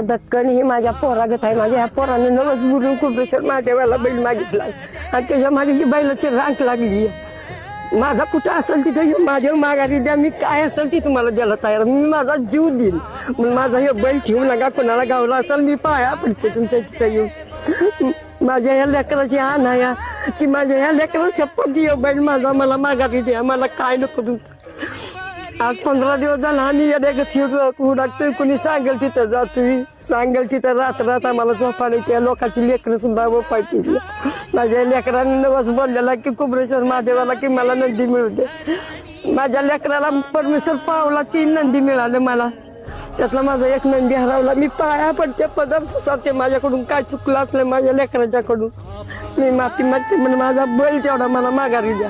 दक्कन ही माझ्या पोरागत आहे. माझ्या ह्या पोराने नवस बुडून कुबेश्वर महादेवाला बैल मागितला आणि त्याच्यामागे ही बैलाची रांक लागली. माझा कुठं असेल तिथं हे माझ्या माघारी द्या. मी काय असेल ती तुम्हाला द्यायला तयार. मी माझा जीव देईन. मग माझा हे बैल ठेवू नका. कोणाला गावला असेल मी पाया पडते तुमच्या तिथं येऊन. माझ्या ह्या लेकराची हा नाही की माझ्या ह्या लेकरा शपथ दियो बैल माझा मला माघारी द्या. मला काय नको तुमचं. आज पंधरा दिवस झाला आम्ही येड्या गती उडाकतोय कुणी सांगेल तिथं जातोय सांगेल तिथं रात रात आम्हाला झोपाने त्या लोकांची लेकरं सुद्धा वपायची माझ्या लेकरांनी नवस बोललेला की कुबरेश्वर महादेवाला की मला नंदी मिळू दे. माझ्या लेकराला परमेश्वर पावला तीन नंदी मिळाले मला. त्यातला माझा एक नंदी हरवला. मी पाया पडते पदार्थ ते माझ्याकडून काय चुकलं असलं माझ्या लेकराच्याकडून. मी माफी मागते म्हणजे माझा बैल तेवढा मला माघारी द्या.